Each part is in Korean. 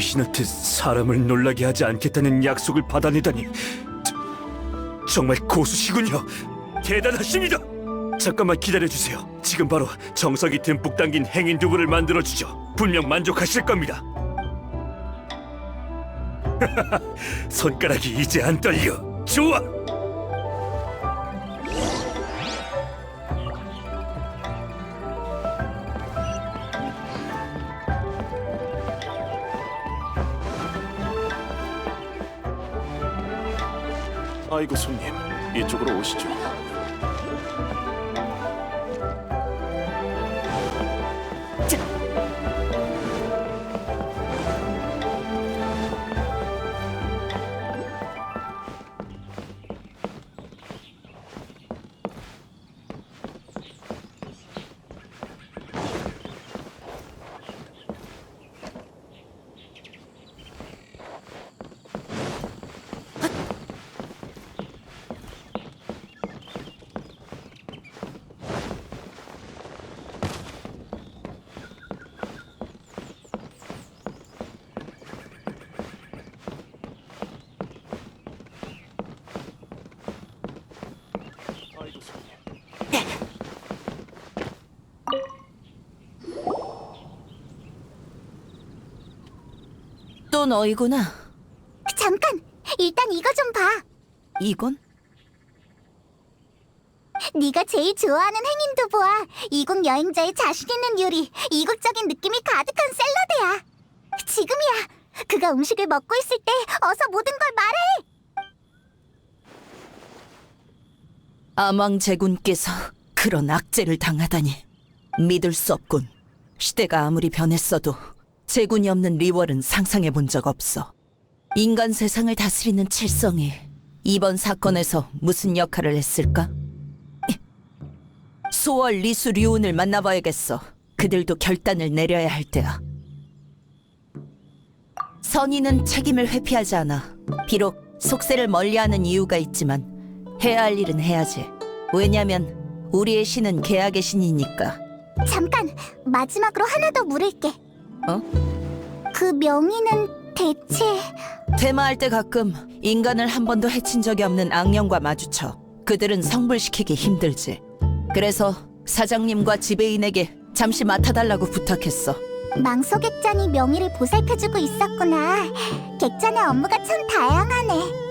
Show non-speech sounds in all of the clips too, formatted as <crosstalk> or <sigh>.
귀신한테 사람을 놀라게 하지 않겠다는 약속을 받아내다니 저- 정말 고수시군요. 대단하십니다. 잠깐만 기다려주세요. 지금 바로 정석이 듬뿍 담긴 행인 두부를 만들어주죠. 분명 만족하실 겁니다. <laughs> 손가락이 이제 안 떨려. 좋아. 아이고 손님, 이쪽으로 오시죠. 또 너희구나. 잠깐! 일단 이거 좀 봐. 이건? 네가 제일 좋아하는 행인두부와 이국 여행자의 자신 있는 요리, 이국적인 느낌이 가득한 샐러드야. 지금이야. 그가 음식을 먹고 있을 때 어서 모든 걸 말해. 아망 제군께서 그런 악재를 당하다니 믿을 수 없군. 시대가 아무리 변했어도 제군이 없는 리월은 상상해 본 적 없어. 인간 세상을 다스리는 칠성이 이번 사건에서 무슨 역할을 했을까? 소월 리수 류운을 만나봐야겠어. 그들도 결단을 내려야 할 때야. 선의는 책임을 회피하지 않아. 비록 속세를 멀리하는 이유가 있지만 해야 할 일은 해야지. 왜냐면 우리의 신은 계약의 신이니까. 잠깐, 마지막으로 하나 더 물을게. 어? 그 명의는 대체... 테마할 때 가끔 인간을 한 번도 해친 적이 없는 악령과 마주쳐. 그들은 성불시키기 힘들지. 그래서 사장님과 지배인에게 잠시 맡아달라고 부탁했어. 망소 객잔이 명의를 보살펴주고 있었구나. 객잔의 업무가 참 다양하네.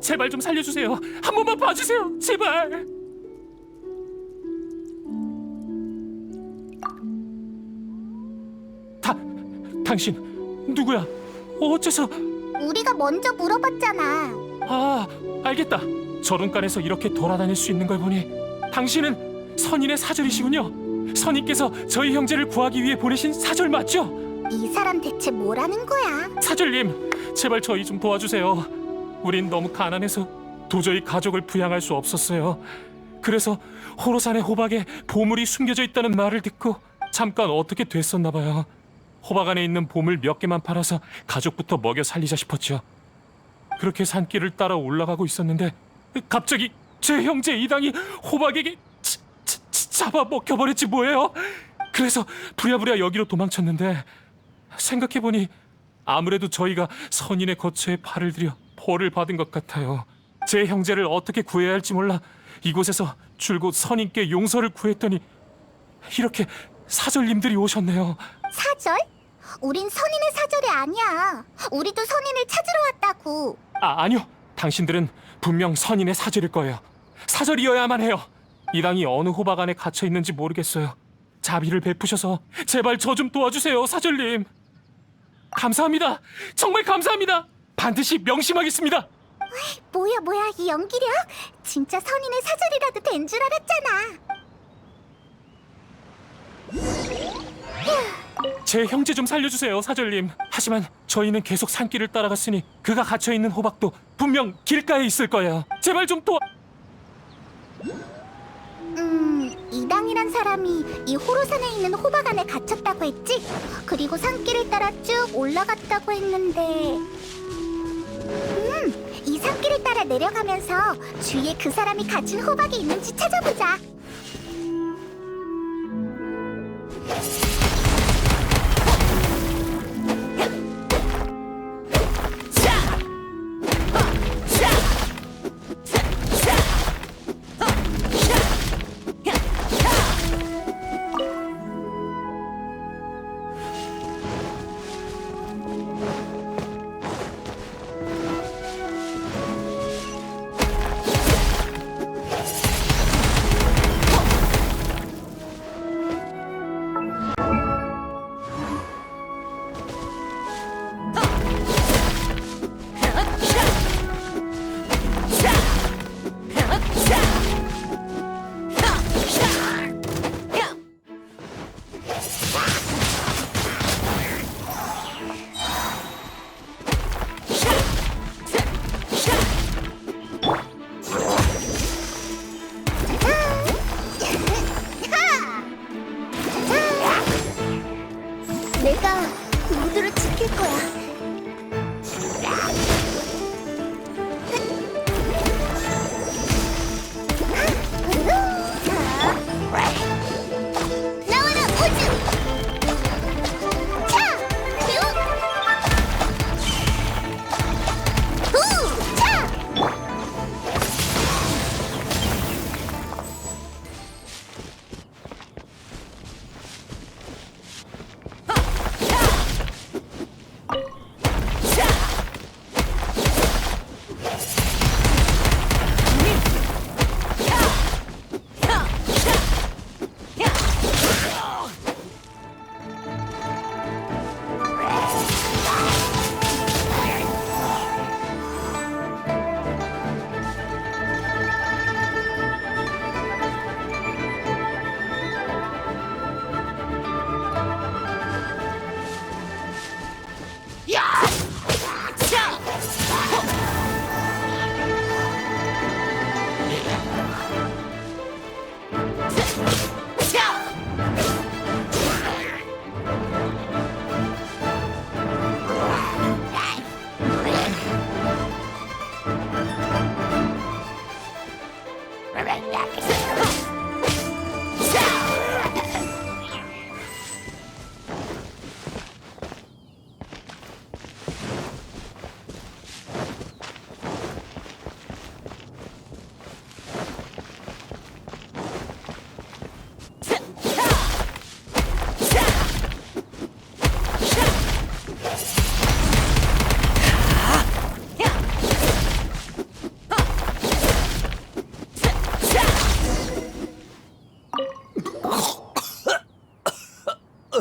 제발 좀 살려주세요. 한 번만 봐주세요, 제발. 다, 당신 누구야? 어째서? 우리가 먼저 물어봤잖아 아, 알겠다. 저룬간에서 이렇게 돌아다닐 수 있는 걸 보니 당신은 선인의 사절이시군요. 선인께서 저희 형제를 구하기 위해 보내신 사절 맞죠? 이 사람 대체 뭐라는 거야? 사절님, 제발 저희 좀 도와주세요. 우린 너무 가난해서 도저히 가족을 부양할 수 없었어요. 그래서 호로산의 호박에 보물이 숨겨져 있다는 말을 듣고 잠깐 어떻게 됐었나 봐요. 호박 안에 있는 보물 몇 개만 팔아서 가족부터 먹여 살리자 싶었죠. 그렇게 산길을 따라 올라가고 있었는데 갑자기 제 형제 이당이 호박에게 치- 치- 치- 잡아 먹혀 버렸지 뭐예요. 그래서 부랴부랴 여기로 도망쳤는데 생각해보니 아무래도 저희가 선인의 거처에 팔을 들여 벌을 받은 것 같아요. 제 형제를 어떻게 구해야 할지 몰라 이곳에서 줄곧 선인께 용서를 구했더니 이렇게 사절님들이 오셨네요. 사절? 우린 선인의 사절이 아니야 우리도 선인을 찾으러 왔다고 아 아니요, 당신들은 분명 선인의 사절일 거예요. 사절이어야만 해요. 이 당이 어느 호박 안에 갇혀 있는지 모르겠어요. 자비를 베푸셔서 제발 저 좀 도와주세요, 사절님. 감사합니다. 정말 감사합니다. 반드시 명심하겠습니다. 뭐야 뭐야 이 연기력? 진짜 선인의 사절이라도 된 줄 알았잖아 제 형제 좀 살려주세요, 사절님. 하지만 저희는 계속 산길을 따라갔으니 그가 갇혀 있는 호박도 분명 길가에 있을 거예요. 제발 좀 도와. 음, 이당이란 사람이 이 호로산에 있는 호박 안에 갇혔다고 했지? 그리고 산길을 따라 쭉 올라갔다고 했는데 음, 이 산길을 따라 내려가면서 주위에 그 사람이 갇힌 호박이 있는지 찾아보자 내가 모두를 지킬 거야.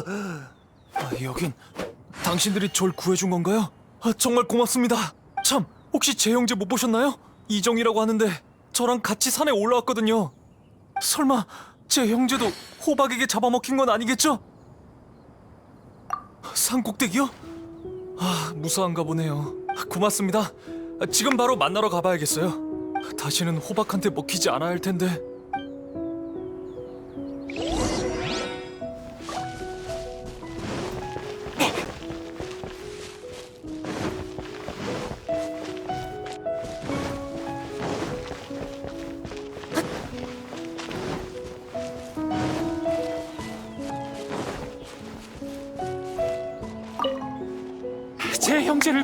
아, 여긴 당신들이 절 구해준 건가요? 아, 정말 고맙습니다. 참, 혹시 제 형제 못 보셨나요? 이정이라고 하는데 저랑 같이 산에 올라왔거든요. 설마 제 형제도 호박에게 잡아먹힌 건 아니겠죠? 산 꼭대기요? 아, 무사한가 보네요. 고맙습니다. 아, 지금 바로 만나러 가봐야겠어요. 다시는 호박한테 먹히지 않아야 할 텐데.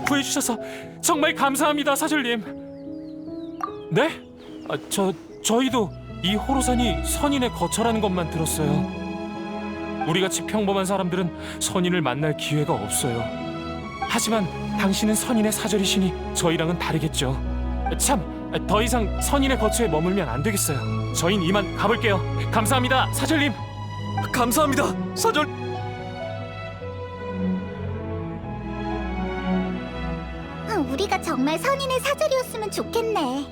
구해주셔서 정말 감사합니다, 사절님. 네? 아, 저 저희도 이 호로산이 선인의 거처라는 것만 들었어요. 우리같이 평범한 사람들은 선인을 만날 기회가 없어요. 하지만 당신은 선인의 사절이시니 저희랑은 다르겠죠. 참, 더 이상 선인의 거처에 머물면 안 되겠어요. 저흰 이만 가볼게요. 감사합니다, 사절님. 감사합니다. 사절. 우리가 정말 선인의 사절이었으면 좋겠네.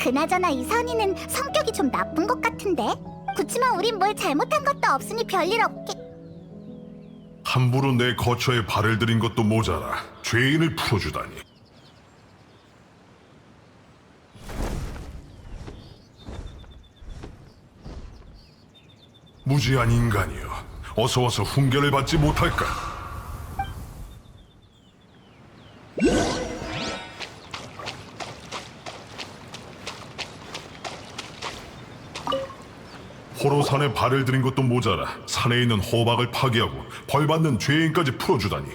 그나저나 이 선인은 성격이 좀 나쁜 것 같은데. 그치만 우린 뭘 잘못한 것도 없으니 별일 없게. 함부로 내 거처에 발을 들인 것도 모자라 죄인을 풀어주다니. 무지한 인간이여, 어서 와서 훈계를 받지 못할까? 호로 산에 발을 들인 것도 모자라 산에 있는 호박을 파괴하고 벌받는 죄인까지 풀어주다니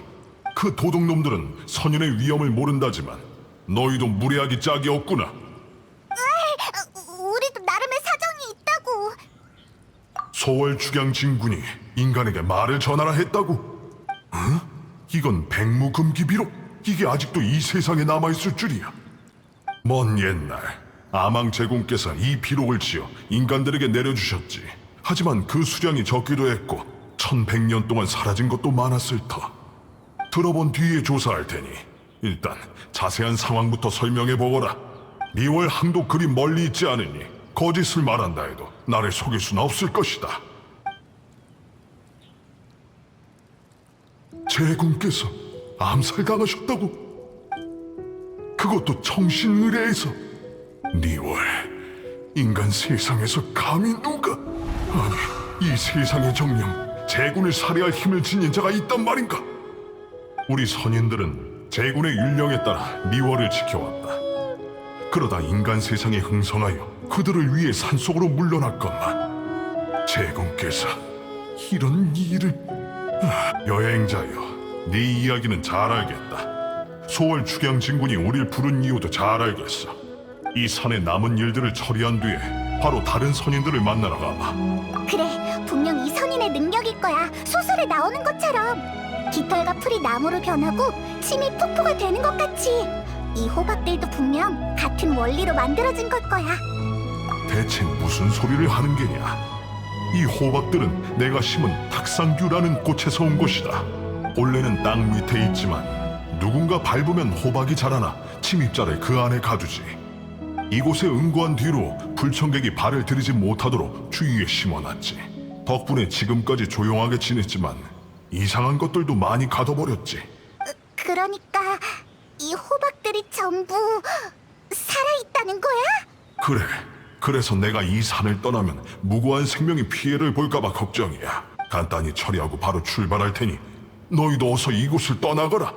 그 도둑놈들은 선인의 위험을 모른다지만 너희도 무례하기 짝이 없구나 아, 우리도 나름의 사정이 있다고. 소월 축양 진군이 인간에게 말을 전하라 했다고 어? 이건 백무금기비록 이게 아직도 이 세상에 남아있을 줄이야 먼 옛날 아망 제공께서 이 비록을 지어 인간들에게 내려주셨지 하지만 그 수량이 적기도 했고 천백년 동안 사라진 것도 많았을 터 들어본 뒤에 조사할 테니 일단 자세한 상황부터 설명해 보거라. 리월 항도 그리 멀리 있지 않으니 거짓을 말한다 해도 나를 속일 수는 없을 것이다. 제군께서 암살당하셨다고? 그것도 청신의뢰에서 리월 인간 세상에서 감히 누가 아니 이 세상의 정령 제군을 살해할 힘을 지닌 자가 있단 말인가? 우리 선인들은 제군의 율령에 따라 리월을 지켜왔다. 그러다 인간 세상에 흥성하여 그들을 위해 산속으로 물러났건만 제군께서 이런 일을 아, 여행자여 네 이야기는 잘 알겠다. 소월 축양 진군이 우릴 부른 이유도 잘 알겠어. 이 산의 남은 일들을 처리한 뒤에 바로 다른 선인들을 만나러 가봐. 그래, 분명 이 선인의 능력일 거야. 소설에 나오는 것처럼. 깃털과 풀이 나무로 변하고 침이 폭포가 되는 것 같이. 이 호박들도 분명 같은 원리로 만들어진 걸 거야. 대체 무슨 소리를 하는 게냐? 이 호박들은 내가 심은 탁상규라는 꽃에서 온 것이다. 본래는 땅 밑에 있지만 누군가 밟으면 호박이 자라나 침입자를 그 안에 가두지. 이곳에 응고한 뒤로 불청객이 발을 들이지 못하도록 주위에 심어놨지. 덕분에 지금까지 조용하게 지냈지만 이상한 것들도 많이 가둬버렸지. 그러니까 이 호박들이 전부 살아있다는 거야? 그래. 그래서 내가 이 산을 떠나면 무고한 생명이 피해를 볼까봐 걱정이야. 간단히 처리하고 바로 출발할 테니 너희도 어서 이곳을 떠나거라.